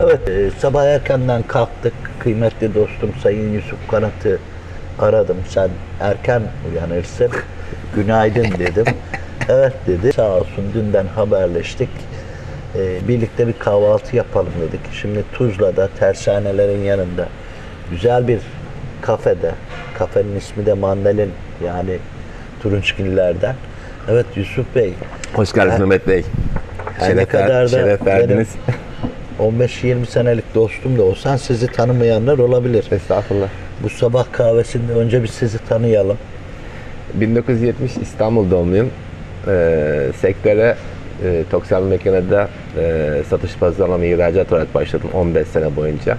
Evet, e, sabah erkenden kalktık. Kıymetli dostum Sayın Yusuf Kanat'ı aradım. Sen erken uyanırsın. Günaydın dedim. Evet dedi. Sağ olsun dünden haberleştik. E, birlikte bir kahvaltı yapalım dedik. Şimdi Tuzla'da tersanelerin yanında güzel bir kafede. Kafenin ismi de Mandalin yani Turunçgiller'den. Evet Yusuf Bey. Hoş geldiniz Her- Mehmet Bey. her ne Şeref, kadar da şeref verdiniz. 15-20 senelik dostum da olsan sizi tanımayanlar olabilir. Estağfurullah. Bu sabah kahvesinde önce bir sizi tanıyalım. 1970 İstanbul doğumluyum. Ee, sektöre e, Toksal Makine'de e, satış pazarlama ihracat olarak başladım 15 sene boyunca.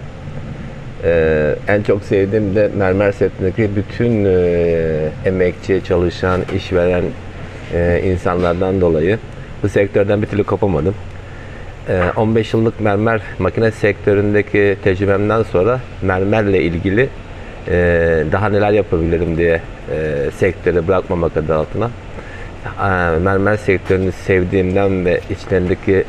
Ee, en çok sevdiğim de mermer sektöründeki bütün e, emekçi, çalışan, işveren e, insanlardan dolayı bu sektörden bir türlü kopamadım. Ee, 15 yıllık mermer makine sektöründeki tecrübemden sonra mermerle ilgili e, daha neler yapabilirim diye e, sektörü bırakmamak adı altına e, mermer sektörünü sevdiğimden ve içlerindeki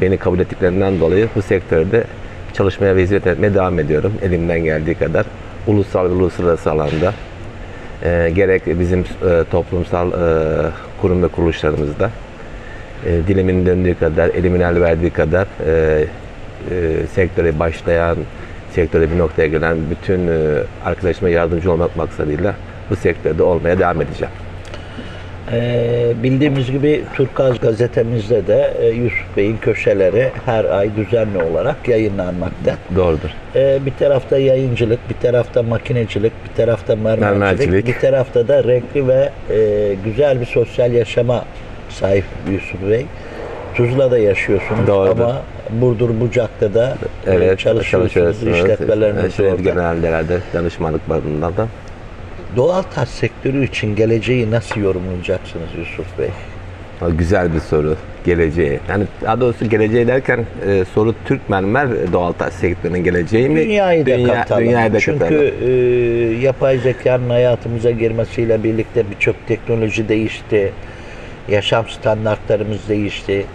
beni kabul ettiklerinden dolayı bu sektörde çalışmaya ve hizmet etmeye devam ediyorum elimden geldiği kadar. Ulusal ve uluslararası alanda. Gerek bizim toplumsal kurum ve kuruluşlarımızda e, dilimin döndüğü kadar, elimin el verdiği kadar e, e, sektöre başlayan, sektöre bir noktaya gelen bütün e, arkadaşıma yardımcı olmak maksadıyla bu sektörde olmaya devam edeceğim. Ee, bildiğimiz gibi Turkaz gazetemizde de e, Yusuf Bey'in köşeleri her ay düzenli olarak yayınlanmakta. Doğrudur. Ee, bir tarafta yayıncılık, bir tarafta makinecilik, bir tarafta mermercilik, Mermercilik. bir tarafta da renkli ve e, güzel bir sosyal yaşama sahip Yusuf Bey. Tuzla'da yaşıyorsunuz Doğrudur. ama Burdur Bucak'ta da Evet, çalışıyorsunuz, çalışıyorsunuz. işletmeleriniz Evet, orada. genellerde danışmanlık bazında da. Doğal taş sektörü için geleceği nasıl yorumlayacaksınız Yusuf Bey? Ha, Güzel bir soru. Geleceği. Yani daha doğrusu geleceği derken e, soru Türk mermer doğal taş sektörünün geleceği mi? Dünyayı da Dünya- katalım. Dünyayı da Çünkü katalım. e, yapay zekanın hayatımıza girmesiyle birlikte birçok teknoloji değişti. Yaşam standartlarımız değişti.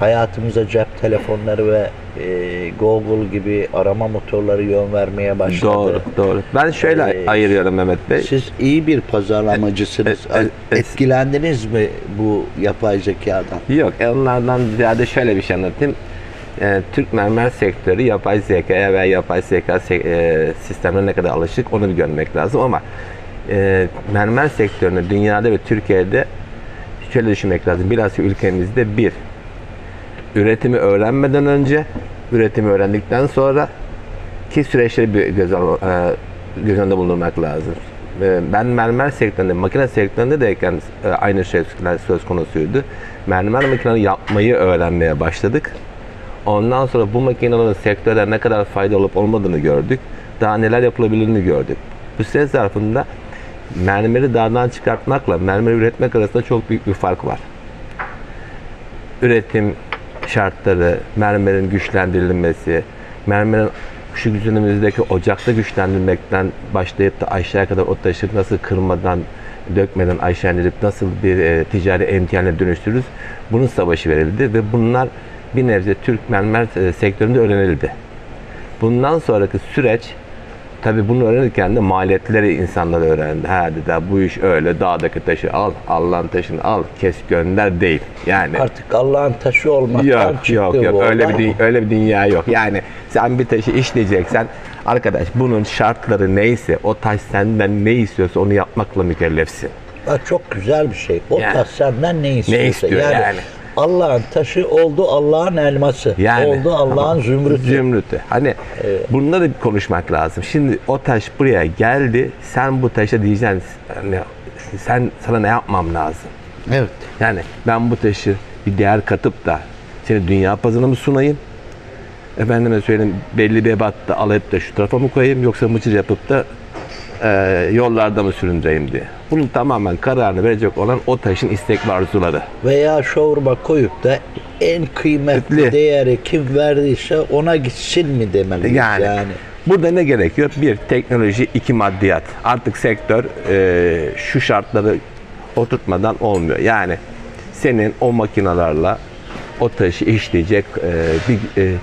Hayatımıza cep telefonları ve e, Google gibi arama motorları yön vermeye başladı. Doğru, doğru. Ben şöyle Ee, ayırıyorum Mehmet Bey. Siz iyi bir pazarlamacısınız. E, e, e, Etkilendiniz mi bu yapay zekadan? Yok, e, onlardan ziyade şöyle bir şey anlatayım. E, Türk mermer sektörü yapay zekaya ve yapay zeka e, sistemine ne kadar alışık onu bir görmek lazım ama e, mermer sektörünü dünyada ve Türkiye'de şöyle düşünmek lazım. Biraz ülkemizde bir, üretimi öğrenmeden önce, üretimi öğrendikten sonra ki süreçleri bir göz, e, göz önünde bulundurmak lazım. Ben mermer sektöründe, makine sektöründe deyken e, aynı şey söz konusuydu. Mermer makineleri yapmayı öğrenmeye başladık. Ondan sonra bu makinelerin sektörde ne kadar fayda olup olmadığını gördük. Daha neler yapılabilirini gördük. Bu süre zarfında mermeri dağdan çıkartmakla mermer üretmek arasında çok büyük bir fark var üretim şartları, mermerin güçlendirilmesi, mermerin şu günümüzdeki ocakta güçlendirmekten başlayıp da aşağıya kadar o taşı nasıl kırmadan, dökmeden aşağı indirip nasıl bir e, ticari emtialine dönüştürürüz? Bunun savaşı verildi ve bunlar bir nebze Türk mermer e, sektöründe öğrenildi. Bundan sonraki süreç Tabii bunu öğrenirken de maliyetleri insanlar öğrendi. Ha dedi bu iş öyle dağdaki taşı al, Allah'ın taşını al, kes gönder değil. Yani Artık Allah'ın taşı olmaktan Yok çıktı yok bu yok öyle bir olay. dü- öyle bir dünya yok. Yani sen bir taşı işleyeceksen arkadaş bunun şartları neyse o taş senden ne istiyorsa onu yapmakla mükellefsin. Bak çok güzel bir şey. O Yani. taş senden ne istiyorsa. istiyor yani? Allah'ın taşı oldu Allah'ın elması. Yani oldu Allah'ın zümrütü. Zümrütü. Hani bunları bir konuşmak lazım. Şimdi o taş buraya geldi. Sen bu taşa diyeceksin hani sen sana ne yapmam lazım? Evet. Yani ben bu taşı bir değer katıp da seni dünya pazarına mı sunayım? Efendime söyleyeyim belli bir ebatta alıp da şu tarafa mı koyayım yoksa mıçır yapıp da e, yollarda mı süründüreyim diye. Bunun tamamen kararını verecek olan o taşın istek ve arzuları. Veya şovurma koyup da en kıymetli Etli. değeri kim verdiyse ona gitsin mi demeliyiz Yani, yani. burada ne gerekiyor? Bir, teknoloji, iki maddiyat. Artık sektör e, şu şartları oturtmadan olmuyor. Yani senin o makinalarla o taşı işleyecek e, bir e,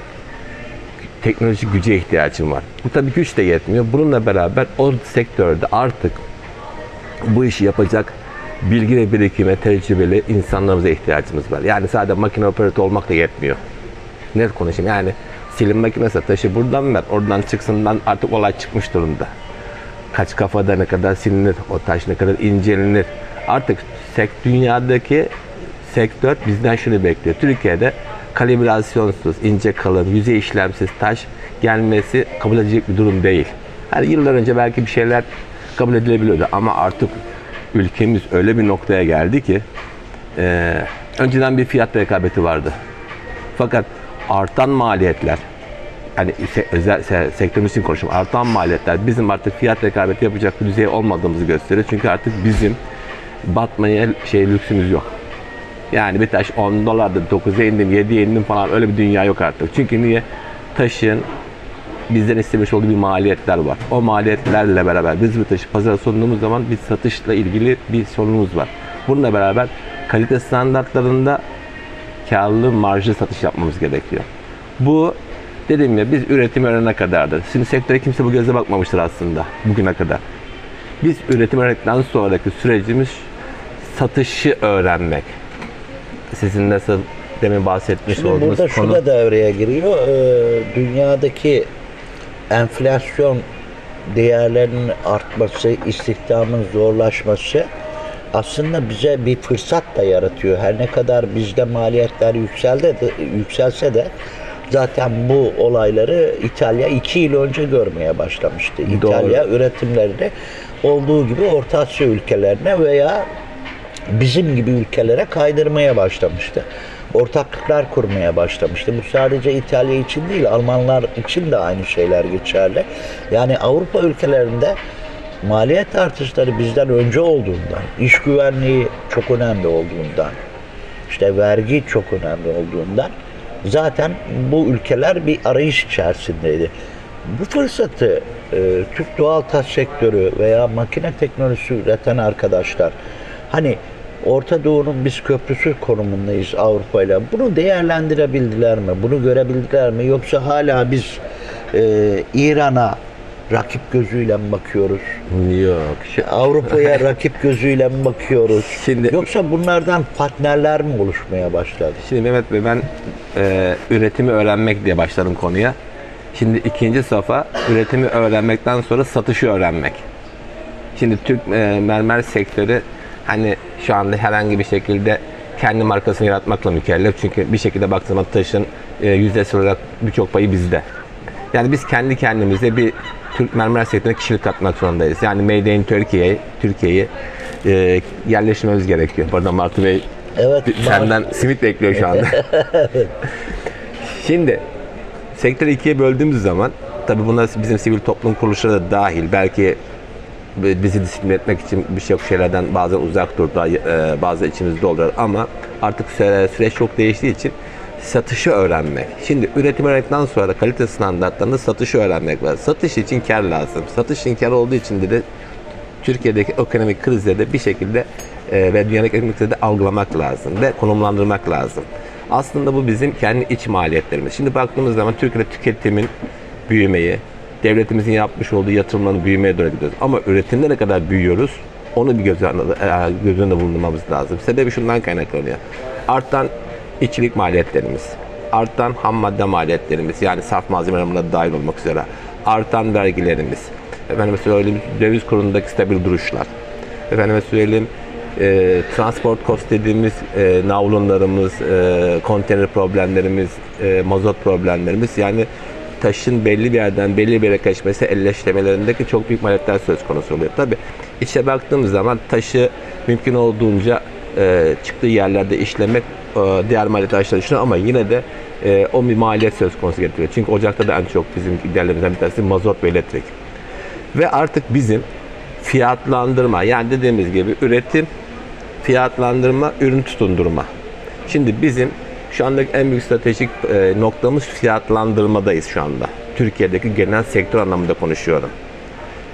teknolojik güce ihtiyacım var. Bu tabii güç de yetmiyor. Bununla beraber o sektörde artık bu işi yapacak bilgi ve birikime, tecrübeli insanlarımıza ihtiyacımız var. Yani sadece makine operatörü olmak da yetmiyor. Net konuşayım yani silim makinesi taşı buradan ver, oradan çıksın ben artık olay çıkmış durumda. Kaç kafada ne kadar silinir, o taş ne kadar incelenir. Artık sek, dünyadaki sektör bizden şunu bekliyor. Türkiye'de kalibrasyonsuz, ince kalın, yüzey işlemsiz taş gelmesi kabul edilecek bir durum değil. Hani yıllar önce belki bir şeyler kabul edilebiliyordu ama artık ülkemiz öyle bir noktaya geldi ki eee, önceden bir fiyat rekabeti vardı. Fakat artan maliyetler, hani se- özel se- sektörümüz için konuşuyorum. Artan maliyetler bizim artık fiyat rekabeti yapacak bir düzeye olmadığımızı gösteriyor. Çünkü artık bizim batmaya şey lüksümüz yok. Yani bir taş 10 dolardı 9'a indim 7'ye indim falan öyle bir dünya yok artık. Çünkü niye? Taşın bizden istemiş olduğu bir maliyetler var. O maliyetlerle beraber biz bu taşı pazara sunduğumuz zaman bir satışla ilgili bir sorunumuz var. Bununla beraber kalite standartlarında karlı marjlı satış yapmamız gerekiyor. Bu dediğim ya biz üretim öğrenene kadardır. Şimdi sektöre kimse bu gözle bakmamıştır aslında bugüne kadar. Biz üretim öğrendikten sonraki sürecimiz satışı öğrenmek. Sizin nasıl demin bahsetmiş Şimdi olduğunuz burada konu. da devreye giriyor. Ee, dünyadaki enflasyon değerlerinin artması, istihdamın zorlaşması aslında bize bir fırsat da yaratıyor. Her ne kadar bizde maliyetler yükseldi de, yükselse de zaten bu olayları İtalya iki yıl önce görmeye başlamıştı. Doğru. İtalya üretimlerini olduğu gibi Orta Asya ülkelerine veya bizim gibi ülkelere kaydırmaya başlamıştı. Ortaklıklar kurmaya başlamıştı. Bu sadece İtalya için değil, Almanlar için de aynı şeyler geçerli. Yani Avrupa ülkelerinde maliyet artışları bizden önce olduğundan, iş güvenliği çok önemli olduğundan, işte vergi çok önemli olduğundan zaten bu ülkeler bir arayış içerisindeydi. Bu fırsatı e, Türk doğal taş sektörü veya makine teknolojisi üreten arkadaşlar hani Orta Doğu'nun biz köprüsü konumundayız Avrupa ile. Bunu değerlendirebildiler mi? Bunu görebildiler mi? Yoksa hala biz e, İran'a rakip gözüyle mi bakıyoruz? Yok. Avrupa'ya rakip gözüyle mi bakıyoruz? Şimdi- Yoksa bunlardan partnerler mi oluşmaya başladı? Şimdi Mehmet Bey ben e, üretimi öğrenmek diye başladım konuya. Şimdi ikinci safa üretimi öğrenmekten sonra satışı öğrenmek. Şimdi Türk e, mermer sektörü hani şu anda herhangi bir şekilde kendi markasını yaratmakla mükellef. Çünkü bir şekilde baktığımda taşın e, yüzdesi olarak birçok payı bizde. Yani biz kendi kendimize bir Türk mermer sektörüne kişilik katmak zorundayız. Yani Made in Türkiye, Türkiye'yi e, yerleştirmemiz gerekiyor. Pardon Martı Bey Evet. Senden simit bekliyor şu anda. Şimdi sektörü ikiye böldüğümüz zaman tabi buna bizim sivil toplum kuruluşları da dahil belki bizi disiplin etmek için birçok şeylerden bazen uzak durdu, e, bazı içimizde oluyor ama artık süre- süreç çok değiştiği için satışı öğrenmek. Şimdi üretim öğrendikten sonra kalite standartlarında satışı öğrenmek var. Satış için kar lazım. Satış için kar olduğu için de, de Türkiye'deki ekonomik krizleri bir şekilde e, ve dünyadaki ekonomik krizleri algılamak lazım ve konumlandırmak lazım. Aslında bu bizim kendi iç maliyetlerimiz. Şimdi baktığımız zaman Türkiye'de tüketimin büyümeyi, devletimizin yapmış olduğu yatırımların büyümeye doğru gidiyoruz. Ama üretimde ne kadar büyüyoruz onu bir göz önünde, e, göz önünde bulundurmamız lazım. Sebebi şundan kaynaklanıyor. Artan içilik maliyetlerimiz, artan ham madde maliyetlerimiz yani saf malzemeler buna dahil olmak üzere, artan vergilerimiz, efendime söyleyeyim döviz kurundaki stabil duruşlar, efendime söyleyeyim e, transport cost dediğimiz e, navlunlarımız, e, konteyner problemlerimiz, e, mazot problemlerimiz yani taşın belli bir yerden belli bir yere kaçması elleşlemelerindeki çok büyük maliyetler söz konusu oluyor. Tabi içe baktığımız zaman taşı mümkün olduğunca e, çıktığı yerlerde işlemek e, diğer maliyetler aşağı düşüyor ama yine de e, o bir maliyet söz konusu getiriyor. Çünkü ocakta da en çok bizim giderlerimizden bir tanesi mazot ve elektrik. Ve artık bizim fiyatlandırma yani dediğimiz gibi üretim, fiyatlandırma, ürün tutundurma. Şimdi bizim şu andaki en büyük stratejik e, noktamız fiyatlandırmadayız şu anda. Türkiye'deki genel sektör anlamında konuşuyorum.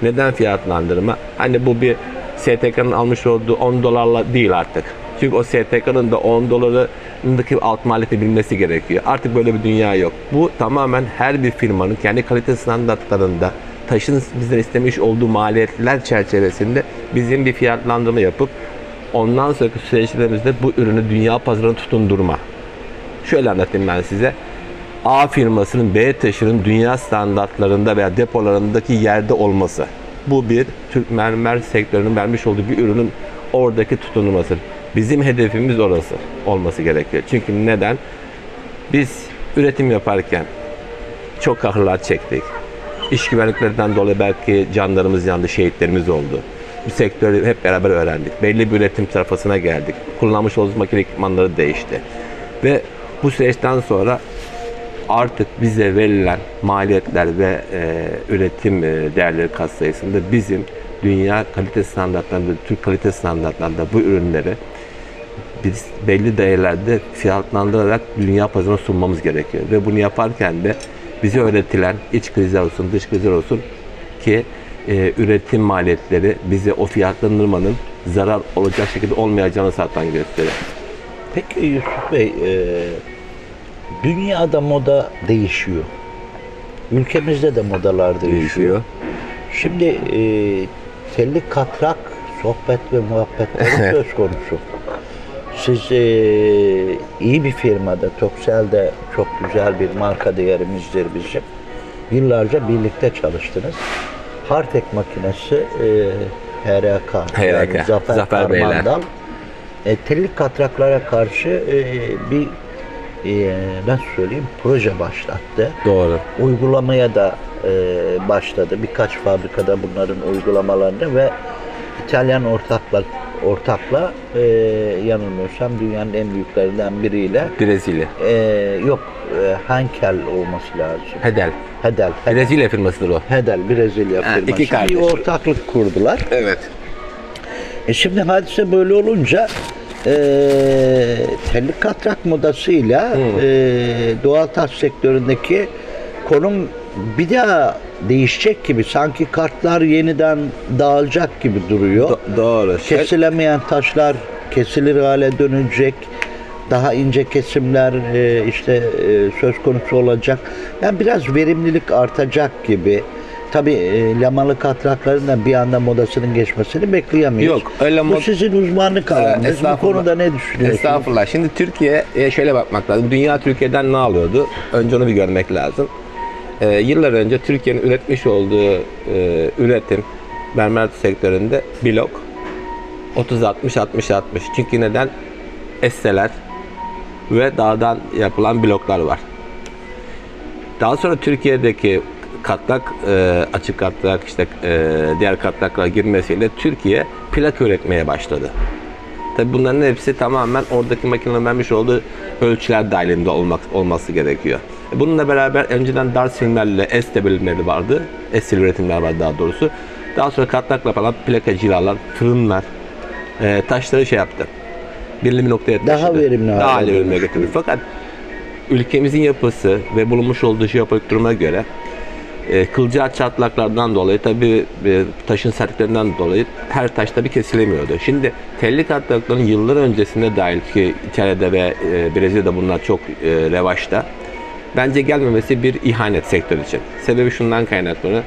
Neden fiyatlandırma? Hani bu bir STK'nın almış olduğu 10 dolarla değil artık. Çünkü o STK'nın da 10 dolarındaki alt maliyeti bilmesi gerekiyor. Artık böyle bir dünya yok. Bu tamamen her bir firmanın kendi kalite standartlarında taşın bizden istemiş olduğu maliyetler çerçevesinde bizim bir fiyatlandırma yapıp ondan sonraki süreçlerimizde bu ürünü dünya pazarına tutundurma. Şöyle anlatayım ben size. A firmasının B taşının dünya standartlarında veya depolarındaki yerde olması. Bu bir Türk mermer sektörünün vermiş olduğu bir ürünün oradaki tutunulması. Bizim hedefimiz orası olması gerekiyor. Çünkü neden? Biz üretim yaparken çok kahırlar çektik. İş güvenliklerinden dolayı belki canlarımız yandı, şehitlerimiz oldu. Bu sektörü hep beraber öğrendik. Belli bir üretim safhasına geldik. Kullanmış olduğumuz makine ekipmanları değişti. Ve bu süreçten sonra artık bize verilen maliyetler ve e, üretim e, değerleri katsayısında bizim dünya kalite standartlarında, Türk kalite standartlarında bu ürünleri biz belli değerlerde fiyatlandırarak dünya pazarına sunmamız gerekiyor. Ve bunu yaparken de bize öğretilen iç krizler olsun, dış krizler olsun ki e, üretim maliyetleri bize o fiyatlandırmanın zarar olacak şekilde olmayacağını zaten gösteriyor. Peki Yusuf Bey, e, dünyada moda değişiyor. Ülkemizde de modalar değişiyor. Değişiyor. Şimdi e, telli katrak sohbet ve muhabbetleri söz konusu. Siz e, iyi bir firmada, Toksel de çok güzel bir marka değerimizdir bizim. Yıllarca birlikte çalıştınız. Hartek makinesi e, HRK, yani HRK, Zafer, Zafer Beyler. E, telli katraklara karşı e, bir e, nasıl söyleyeyim proje başlattı Doğru. uygulamaya da e, başladı. Birkaç fabrikada bunların uygulamalarını ve İtalyan ortakla ortakla e, yanılmıyorsam dünyanın en büyüklerinden biriyle Brezilya. e, yok e, Henkel olması lazım. Hedel. Hedel. Hedel, Brezilya firmasıdır o. Hedel Brezilya Ha, firması. iki kardeş. Bir ortaklık kurdular. Evet. E şimdi hadise böyle olunca e, telli katrak modasıyla e, doğal taş sektöründeki konum bir daha değişecek gibi sanki kartlar yeniden dağılacak gibi duruyor. doğru. Kesilemeyen taşlar kesilir hale dönecek. Daha ince kesimler e, işte e, söz konusu olacak. Yani biraz verimlilik artacak gibi. Tabii e, lamalı katrakların da bir anda modasının geçmesini bekleyemeyiz. Yok, öyle Bu mod- sizin uzmanlık Ee, alanınız. Bu estağfurullah. konuda ne düşünüyorsunuz? Estağfurullah. Şimdi Türkiye şöyle bakmak lazım. Dünya Türkiye'den ne alıyordu? Önce onu bir görmek lazım. Ee, yıllar önce Türkiye'nin üretmiş olduğu e, üretim mermer sektöründe blok 30-60-60-60. Çünkü neden? Esseler ve dağdan yapılan bloklar var. Daha sonra Türkiye'deki katlak, e, açık katlak, işte e, diğer katlaklar girmesiyle Türkiye plak üretmeye başladı. Tabi bunların hepsi tamamen oradaki makinenin vermiş olduğu ölçüler dahilinde olmak olması gerekiyor. E, Bununla beraber önceden dar silimlerle S bölümleri vardı. S üretimler var daha doğrusu. Daha sonra katlakla falan plaka cilalar, fırınlar, e, taşları şey yaptı. Belirli bir noktaya Daha taşıdı. verimli Daha hale verimli getirdi. Fakat ülkemizin yapısı ve bulunmuş olduğu jeopolitik duruma göre e, kılcal çatlaklardan dolayı tabi taşın sertliklerinden dolayı her taş tabi kesilemiyordu. Şimdi telli katlakların yıllar öncesinde dahil ki İtalya'da ve e, Brezilya'da bunlar çok e, revaçta. Bence gelmemesi bir ihanet sektör için. Sebebi şundan kaynaklanıyor.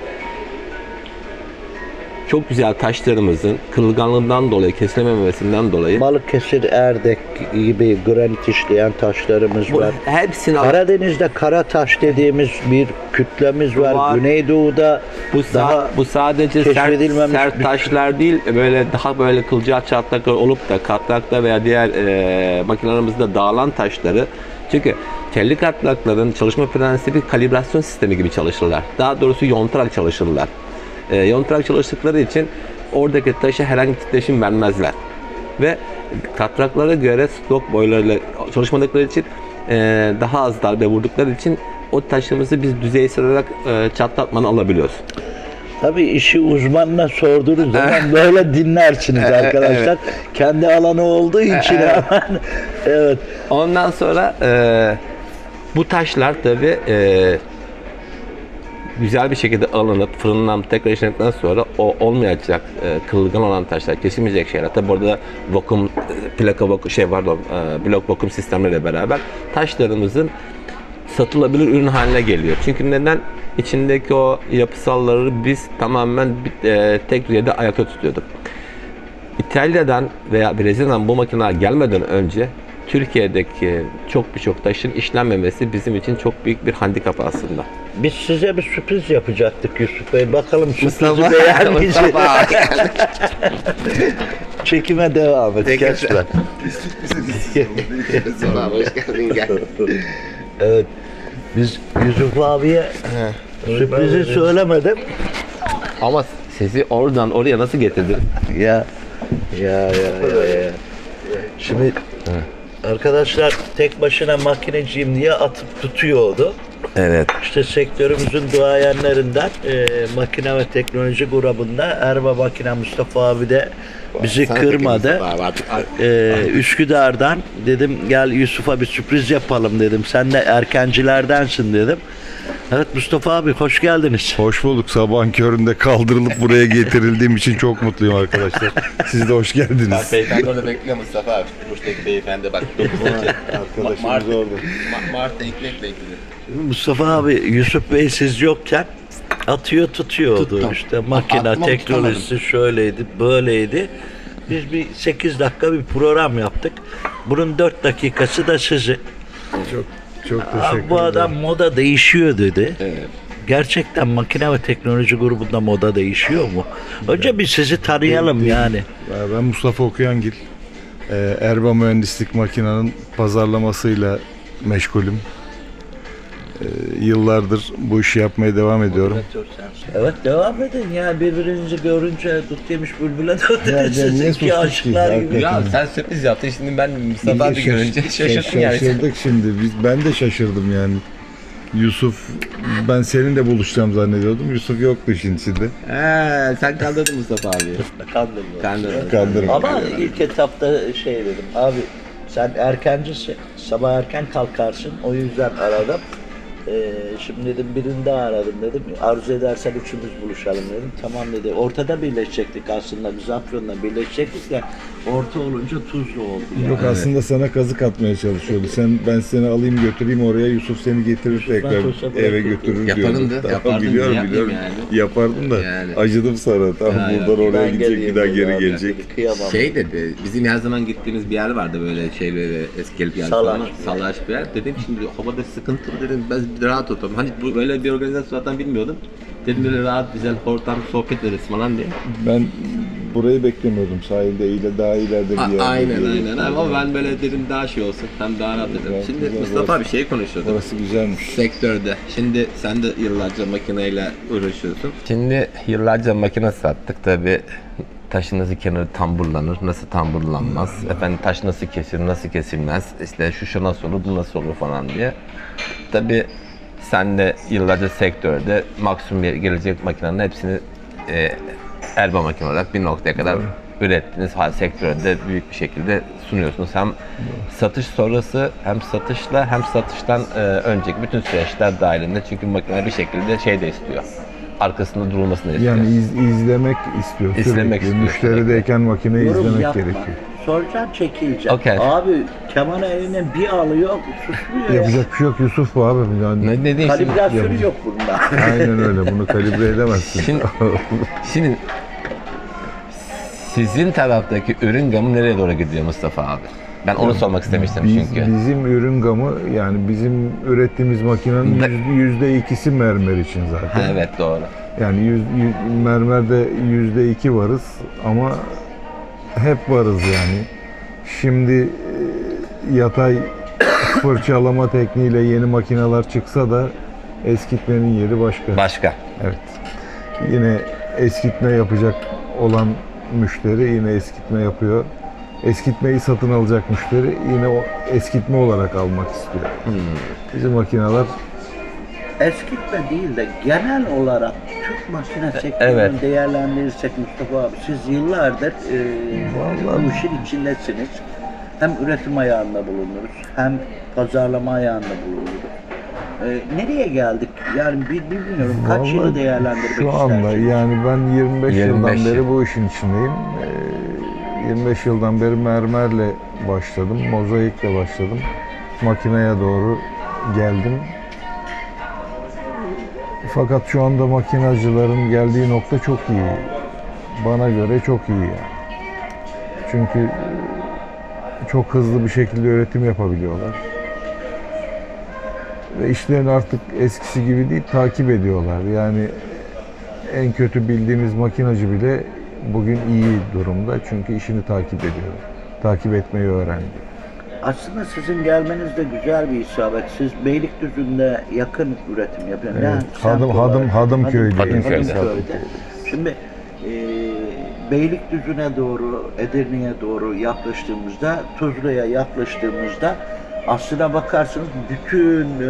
Çok güzel taşlarımızın kırılganlığından dolayı kesilememesinden dolayı Balıkesir, Erdek gibi granit işleyen taşlarımız bu var. hepsini Karadeniz'de kara taş dediğimiz bir kütlemiz var. Var. Güneydoğu'da Bu, daha bu sadece sert, sert taşlar değil, böyle daha böyle kılcal çatlaklar olup da katlakta veya diğer e, makinelerimizde dağılan taşları çünkü telli katlakların çalışma prensibi kalibrasyon sistemi gibi çalışırlar. Daha doğrusu yontarak çalışırlar. E, yontarak çalıştıkları için oradaki taşa herhangi bir titreşim vermezler. Ve katraklara göre stok boylarıyla çalışmadıkları için e, daha az darbe vurdukları için o taşlarımızı biz düzeysel olarak e, çatlatmanı alabiliyoruz. Tabii işi uzmanına sorduğunuz zaman böyle dinlersiniz arkadaşlar. Kendi alanı olduğu için hemen evet. Ondan sonra e, bu taşlar tabi e, güzel bir şekilde alınıp fırınlanıp tekrar işlendikten sonra o olmayacak e, kırılgan olan taşlar, kesilmeyecek şeyler. Tabi burada vakum, e, plaka vakum, şey var e, blok vakum sistemleriyle beraber taşlarımızın satılabilir ürün haline geliyor. Çünkü neden? İçindeki o yapısalları biz tamamen e, tek yerde ayakta tutuyorduk. İtalya'dan veya Brezilya'dan bu makineler gelmeden önce Türkiye'deki çok birçok taşın işlenmemesi bizim için çok büyük bir handikap aslında. Biz size bir sürpriz yapacaktık Yusuf Bey. Bakalım sürprizi Mustafa, beğenmeyecek. Mustafa. Çekime devam et. Geç lan. hoş geldin gel. Evet. Biz Yusuf abiye sürprizi söylemedim. Ama sesi oradan oraya nasıl getirdin? Ya ya ya ya. ya. Şimdi arkadaşlar tek başına makineciyim diye atıp tutuyordu. Evet. İşte sektörümüzün duayenlerinden e, makine ve teknoloji grubunda Erba Makine Mustafa abi de bizi kırmadı. E, Üsküdar'dan dedim gel Yusuf'a bir sürpriz yapalım dedim. Sen de erkencilerdensin dedim. Evet Mustafa abi hoş geldiniz. Hoş bulduk. Sabahın köründe kaldırılıp buraya getirildiğim için çok mutluyum arkadaşlar. Siz de hoş geldiniz. Beyefendi orada bekliyor Mustafa abi. Buradaki beyefendi bak. 9'daki. Arkadaşımız orada. Mart'ta ekmek bekliyor. Mustafa abi Yusuf Bey siz yokken atıyor tutuyordu Tuttum. işte makine Atma, teknolojisi şöyleydi böyleydi. Biz bir 8 dakika bir program yaptık. Bunun 4 dakikası da sizi. Çok teşekkür bu ederim. adam moda değişiyor dedi. Evet. Gerçekten makine ve teknoloji grubunda moda değişiyor mu? Önce bir sizi tanıyalım yani. Ben Mustafa Okuyangil. Ee, Erba Mühendislik Makina'nın pazarlamasıyla meşgulüm. Ee, yıllardır bu işi yapmaya devam ediyorum. Evet devam edin ya birbirinizi görünce tut yemiş bülbüle ya, siz niye iki sustuk aşıklar ki? gibi. Ya sen sürpriz yaptın şimdi ben Mustafa abi Şaş- görünce şaş- şaşırdım yani. Şaşırdık şimdi. Biz, ben de şaşırdım yani. Yusuf, ben seninle buluşacağım zannediyordum. Yusuf yoktu işin içinde. He, sen kandırdın Mustafa abi. Kandırma. Kandırdın. Kandırma. Ama ilk etapta şey dedim abi sen erkencisin sabah erken kalkarsın o yüzden aradım. Ee, şimdi dedim birini daha aradım dedim. Arzu edersen üçümüz buluşalım dedim. Tamam dedi. Ortada birleşecektik aslında. Biz Afyon'la birleşecektik de orta olunca tuzlu oldu. Yani. Yok aslında sana kazık atmaya çalışıyordu. Sen ben seni alayım götüreyim oraya. Yusuf seni getirir tekrar Toş'a eve götürür Yaparım diyordu. da, yapardım, biliyorum yapmayayım biliyorum. yani. Yapardım da Yani. acıdım sana. Tamam Ya, buradan oraya Ben gidecek geleyim bir daha dedi geri abi. gelecek. Kıyamam. Şey dedi, bizim her zaman gittiğimiz bir yer vardı böyle şey böyle eski gelip yer Salaş bir yer. Salaş bir yer. Dedim şimdi havada sıkıntılı dedim, ben rahat oturalım. Hani bu böyle bir organizasyon zaten bilmiyordum. Dedim böyle rahat güzel ortam sohbet ederiz falan diye. Ben burayı beklemiyordum. Sahilde ile daha ileride bir A- yerde. aynen bir- aynen ama ben böyle dedim daha şey olsun hem daha rahat dedim. Şimdi güzel, Mustafa burası- bir şey konuşuyorduk. Burası güzelmiş. sektörde. Şimdi sen de yıllarca makineyle uğraşıyorsun. Şimdi yıllarca makine sattık tabi. Taşın nasıl kenarı tamburlanır, nasıl tamburlanmaz, efendim taş nasıl kesilir, nasıl kesilmez, işte şu şu nasıl olur, bu nasıl olur falan diye. Tabi sen de yıllarca sektörde maksimum bir gelecek makinenin hepsini e, elba makine olarak bir noktaya kadar ürettiniz. Hal sektörde büyük bir şekilde sunuyorsunuz. Hem satış sonrası hem satışla hem satıştan e, önceki bütün süreçler dahilinde. Çünkü makine bir şekilde şey de istiyor. Arkasında durulmasını istiyor. Yani iz, izlemek istiyor. İzlemek istiyor. Müşterideyken makineyi izlemek yapma. gerekiyor. Soracağım çekilecek. Okey. Abi kemanı eline bir alıyor susmuyor ya. Yapacak bir şey yok Yusuf bu abi. Yani, ne şimdi, Kalibrasyonu yok bunda. aynen öyle. Bunu kalibre edemezsin. Şimdi- şimdi sizin taraftaki ürün gamı nereye doğru gidiyor Mustafa abi? Ben onu sormak istemiştim Biz, çünkü. bizim ürün gamı yani bizim ürettiğimiz makinenin Ne- yüzde, yüzde ikisi mermer için Ha, zaten. evet doğru. Yani yüz, yüz- mermerde yüzde iki varız ama hep varız yani. Şimdi e, yatay fırçalama tekniğiyle yeni makineler çıksa da eskitmenin yeri başka. Başka. Evet. Yine eskitme yapacak olan müşteri yine eskitme yapıyor. Eskitmeyi satın alacak müşteri yine o eskitme olarak almak istiyor. Bizim makineler Eskitme değil de genel olarak Türk makine sektörünü Evet. değerlendirirsek Mustafa abi siz yıllardır e, Vallahi- bu işin içindesiniz. Hem üretim ayağında bulunuruz hem pazarlama ayağında bulunuruz. Ee, nereye geldik? Yani bil- bilmiyorum kaç Vallahi yılı değerlendirmek Şu anda istersiniz? yani ben 25, 25 yıldan yıl. beri bu işin içindeyim. Ee, 25 yıldan beri mermerle başladım, mozaikle başladım. Makineye doğru geldim. Fakat şu anda makinacıların geldiği nokta çok iyi. Bana göre çok iyi yani. Çünkü çok hızlı bir şekilde üretim yapabiliyorlar. Ve işlerini artık eskisi gibi değil, takip ediyorlar. Yani en kötü bildiğimiz makinacı bile bugün iyi durumda çünkü işini takip ediyor. Takip etmeyi öğrendi. Aslında sizin gelmeniz de güzel bir isabet. Siz Beylikdüzü'nde yakın üretim yapıyorsunuz. Evet, semt Hadım- olarak- Hadım- Hadımköy'deyiz. Hadımköy'de. Hadımköy'de. Şimdi e, Beylikdüzü'ne doğru, Edirne'ye doğru yaklaştığımızda, Tuzla'ya yaklaştığımızda aslına bakarsınız bütün e,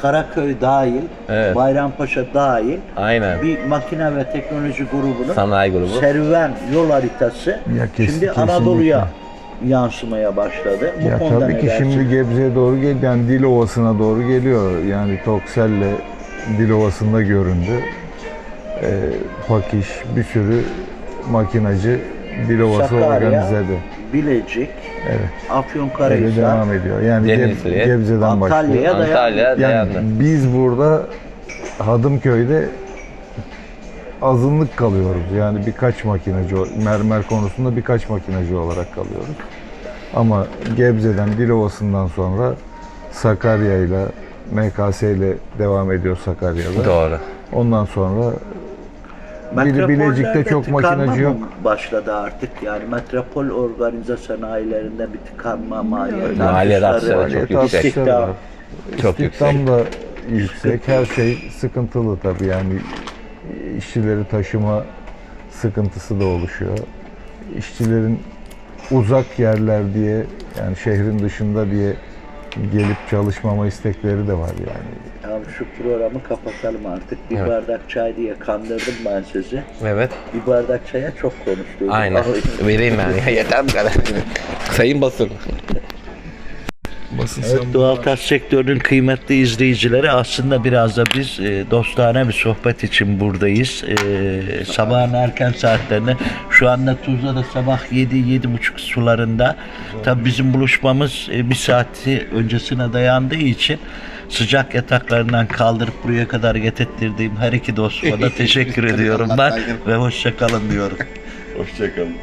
Karaköy dahil, Evet. Bayrampaşa dahil Aynen. bir makine ve teknoloji grubunun Sanayi grubu. serüven yol haritası Ya kes- şimdi. Anadolu'ya yansımaya başladı. Bu Ya konuda tabii ki dersiniz? şimdi Gebze'ye doğru gel, yani Dilovası'na doğru geliyor. Yani Toksel'le Dilovası'nda göründü. Ee, Pakiş, bir sürü makinacı Dilovası Sakarya, organizede. Bilecik, Evet. Öyle Afyonkarahisar, devam ediyor. Yani Denizli, Gebze'den başlıyor. Antalya'ya dayan. Yani dayandı. biz burada Hadımköy'de azınlık kalıyoruz. Yani birkaç makinacı, mermer konusunda birkaç makinacı olarak kalıyoruz. Ama Gebze'den, Dilovası'ndan sonra Sakarya ile MKS ile devam ediyor Sakarya'da. Doğru. Ondan sonra Bile- Bilecik'te çok makinacı yok. başladı artık yani metropol organize sanayilerinde bir tıkanma maliyet Maliyet artışları, çok yüksek. istihdam. Çok İstihdam da yüksek. Her şey sıkıntılı tabii yani işçileri taşıma sıkıntısı da oluşuyor. İşçilerin uzak yerler diye yani şehrin dışında diye gelip çalışmama istekleri de var yani. Abi şu programı kapatalım artık. Bir Evet. bardak çay diye kandırdım ben sizi. Evet. Bir bardak çaya çok konuştuydum. Aynen. Vereyim ben. Yeter bu kadar. Sayın basın. Evet, doğal taş sektörünün kıymetli izleyicileri aslında biraz da biz e, dostane bir sohbet için buradayız. E, sabahın erken saatlerinde şu anda Tuzla'da sabah 7-7.30 sularında tabi bizim buluşmamız e, bir saati öncesine dayandığı için sıcak yataklarından kaldırıp buraya kadar getirttirdiğim her iki dostuma da teşekkür ediyorum ben ve hoşça kalın diyorum. Hoşçakalın.